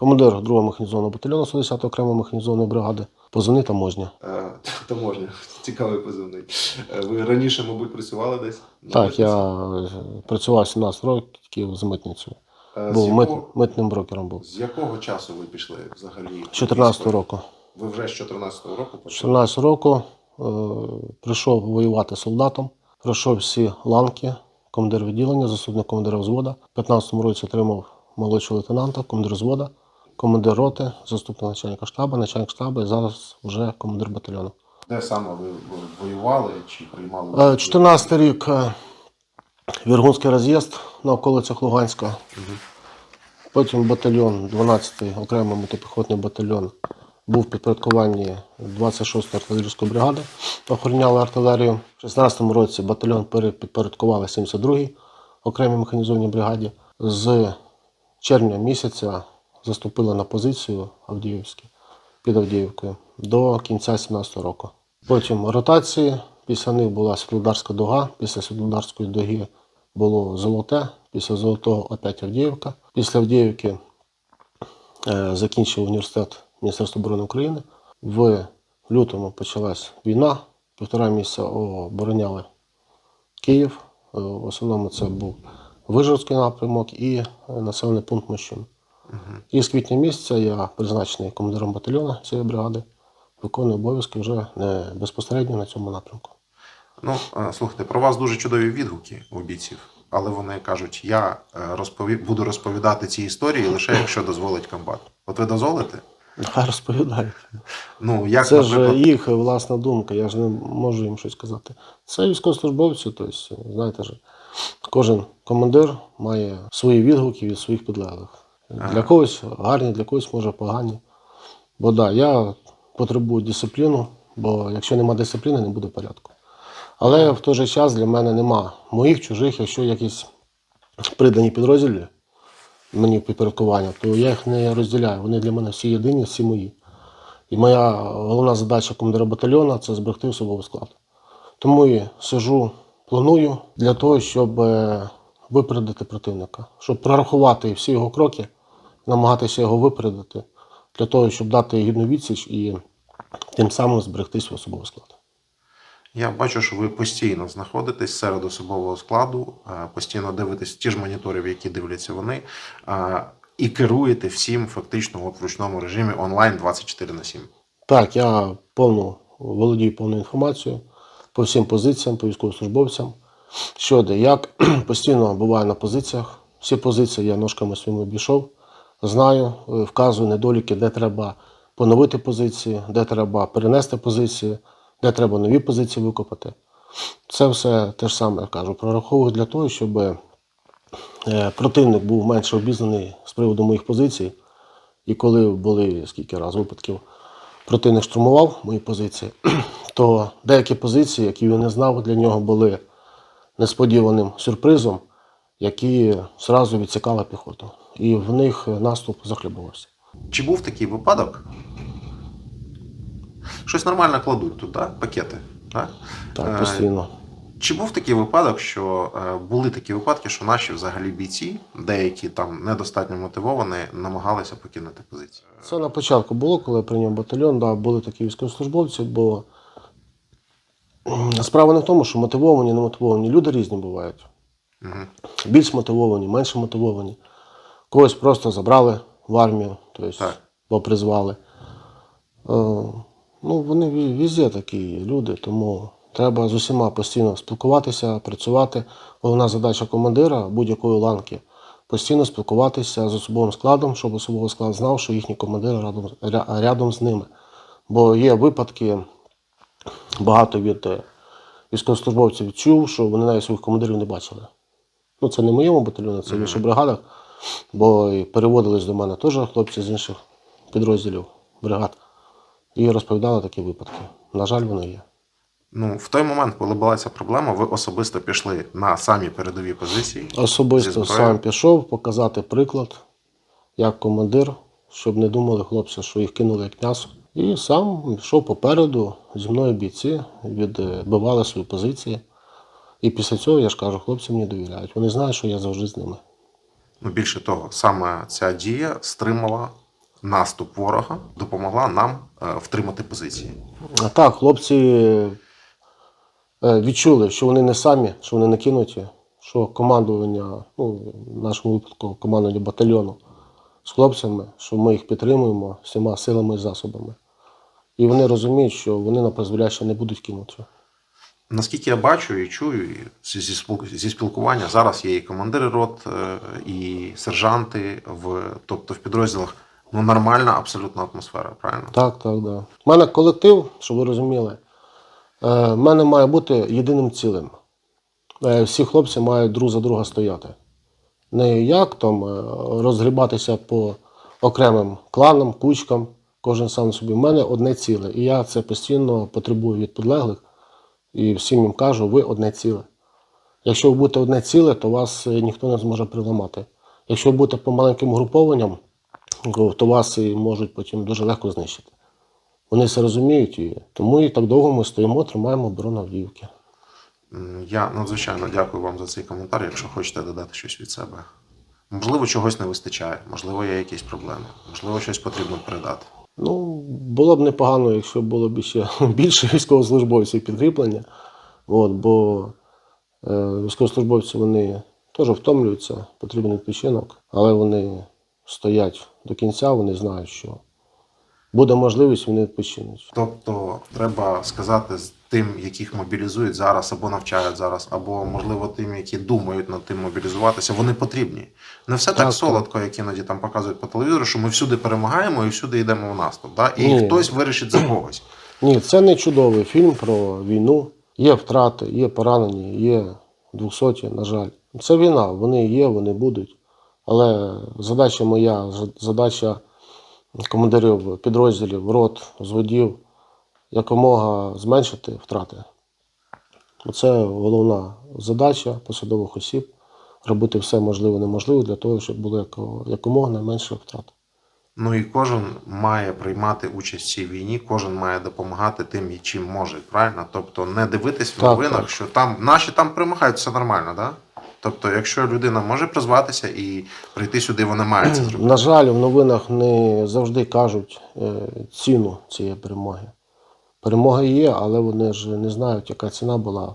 командир 2-го механізованого батальйону 110-ї окремої механізованої бригади. Позивний таможня. Е, Таможня, цікавий позивний. Е, Ви раніше, мабуть, працювали десь? Так, я е, працював 17 років з митницею. Е, Був з, мит, якого, митним брокером був. з якого часу ви пішли взагалі? З 14 року. Ви вже з 14 року З почали? 14 року е, прийшов воювати солдатом, пройшов всі ланки, командир відділення, заступник командира взвода. В 15-му році отримав молодшого лейтенанта, командир взвода, командир роти, заступник начальника штабу, начальник штабу і зараз вже командир батальйону. Де саме ви воювали чи приймали? Е, 14 рік е, Віргунський роз'їзд на околицях Луганська. Потім батальйон, 12-й окремий мотопіхотний батальйон, був в підпорядкуванні 26-ї артилерійської бригади, охороняли артилерію. В 16-му році батальйон перепідпорядкували 72-й окремій механізованій бригаді. З червня місяця заступили на позицію Авдіївську під Авдіївкою до кінця 17-го року. Потім ротації, після них була Світлодарська дуга, після Світлодарської дуги було Золоте, після Золотого опять Авдіївка. Після Авдіївки е, закінчив університет Міністерства оборони України. В лютому почалась війна, півтора місяця обороняли Київ. Е, В основному це був Вижгородський напрямок і населений пункт Мощун. І з квітня місяця я призначений командиром батальйону цієї бригади, виконую обов'язки вже не безпосередньо на цьому напрямку. Ну, е, слухайте, про вас дуже чудові відгуки у бійців, але вони кажуть, я е, розпові... буду розповідати ці історії лише якщо дозволить комбат. От ви дозволите? Нехай розповідають. Ну, як, Це ж їх власна думка, я ж не можу їм щось сказати. Це військовослужбовці, тобто, знаєте ж, кожен командир має свої відгуки від своїх підлеглих. Для когось гарні, для когось може погані. Бо да, я потребую дисципліну, бо якщо нема дисципліни, не буде порядку. Але в той же час для мене нема моїх, чужих, якщо якісь придані підрозділі мені підпорядкування, то я їх не розділяю. Вони для мене всі єдині, всі мої. І моя головна задача командира батальйону це зберегти особовий склад. Тому і сижу, планую для того, щоб е, випередити противника, щоб прорахувати всі його кроки, намагатися його випередити, для того, щоб дати гідну відсіч і тим самим зберегти свій особовий склад. я бачу, що ви постійно знаходитесь серед особового складу, е, постійно дивитесь ті ж моніторів, які дивляться вони, е, і керуєте всім фактично от в ручному режимі онлайн 24 на 7. Так, я повну володію повною інформацією по всім позиціям, по військовослужбовцям. Що де, як постійно буваю на позиціях. Всі позиції я ножками своїми обійшов. Знаю, е, вказую недоліки, де треба поновити позиції, де треба перенести позиції, де треба нові позиції викопати. Це все те ж саме я кажу. Прораховую для того, щоб е, противник був менше обізнаний з приводу моїх позицій. І коли були скільки раз випадків, противник штурмував мої позиції, то деякі позиції, які він не знав, для нього були несподіваним сюрпризом, які зразу відсікала піхоту. І в них наступ захлібувався. Чи був такий випадок? Щось нормально кладуть тут, так? Пакети. Так? Так, Е, постійно. Чи був такий випадок, що е, були такі випадки, що наші взагалі бійці, деякі там недостатньо мотивовані, намагалися покинути позицію? Це на початку було, коли я прийняв батальйон, да, були такі військовослужбовці, бо справа не в тому, що мотивовані, не мотивовані. Люди різні бувають. Мгм. Більш мотивовані, менше мотивовані. Когось просто забрали в армію, тобто, бо призвали. Е, ну, вони везде такі люди, тому треба з усіма постійно спілкуватися, працювати. Головна задача командира будь-якої ланки постійно спілкуватися з особовим складом, щоб особовий склад знав, що їхні командири рядом, рядом з ними. Бо є випадки, багато від е, військовослужбовців чув, що вони навіть своїх командирів не бачили. Ну, це не в моєму батальйоні, це в інших бригадах, бо переводились до мене теж хлопці з інших підрозділів бригад і розповідали такі випадки. На жаль, вони є. Ну, в той момент, коли була ця проблема, ви особисто пішли на самі передові позиції. Особисто сам пішов показати приклад як командир, щоб не думали хлопці, що їх кинули як м'ясо. І сам йшов попереду, зі мною бійці відбивали свої позиції. І після цього я ж кажу, хлопці мені довіряють. Вони знають, що я завжди з ними. Ну, більше того, саме ця дія стримала наступ ворога допомогла нам е, втримати позиції. А так, хлопці е, відчули, що вони не самі, що вони не кинуті, що командування, ну, в нашому випадку командування батальйону з хлопцями, що ми їх підтримуємо всіма силами і засобами. І вони розуміють, що вони на призволяще не будуть кинуті. Наскільки я бачу і чую зі, зі спіл- зі спілкування, зараз є і командири рот, е, і сержанти, в, тобто в підрозділах ну, нормальна абсолютно атмосфера, правильно? Так, так, да. У мене колектив, щоб ви розуміли, е, в мене має бути єдиним цілим. Е, всі хлопці мають друг за друга стояти. Не як там розгрібатися по окремим кланам, кучкам, кожен сам собі. У мене одне ціле. І я це постійно потребую від підлеглих. І всім їм кажу, ви одне ціле. Якщо ви будете одне ціле, то вас е, ніхто не зможе приламати. Якщо ви будете по маленьким групованням, то вас можуть потім дуже легко знищити. Вони це розуміють, і тому і так довго ми стоїмо, тримаємо оборону Авдіївки. Я надзвичайно дякую вам за цей коментар. Якщо хочете додати щось від себе. Можливо, чогось не вистачає, можливо, є якісь проблеми, можливо, щось потрібно передати. Ну, було б непогано, якщо було б ще більше військовослужбовців підкріплення. От, бо е, військовослужбовці вони теж втомлюються, потрібен відпочинок, але вони стоять до кінця, вони знають, що буде можливість, вони відпочинуть. Тобто, треба сказати з тим, яких мобілізують зараз або навчають зараз, або можливо тим, які думають над тим мобілізуватися, вони потрібні. Не все так, Так, солодко, як іноді там показують по телевізору, що ми всюди перемагаємо і всюди йдемо в наступ. Да? І Ні. хтось вирішить за когось. Ні, це не чудовий фільм про війну. Є втрати, є поранені, є двохсоті, на жаль. Це війна, вони є, вони будуть. Але задача моя, задача командирів підрозділів, рот, зводів якомога зменшити втрати. Це головна задача посадових осіб робити все можливе неможливе для того, щоб було якомога найменше втрат. Ну і кожен має приймати участь в цій війні, кожен має допомагати тим, чим може, правильно? Тобто не дивитись в Так, новинах, так. що там наші там перемагають, все нормально, да? Тобто, якщо людина може призватися і прийти сюди, вона має це зробити. На жаль, в новинах не завжди кажуть е, ціну цієї перемоги. Перемога є, але вони ж не знають, яка ціна була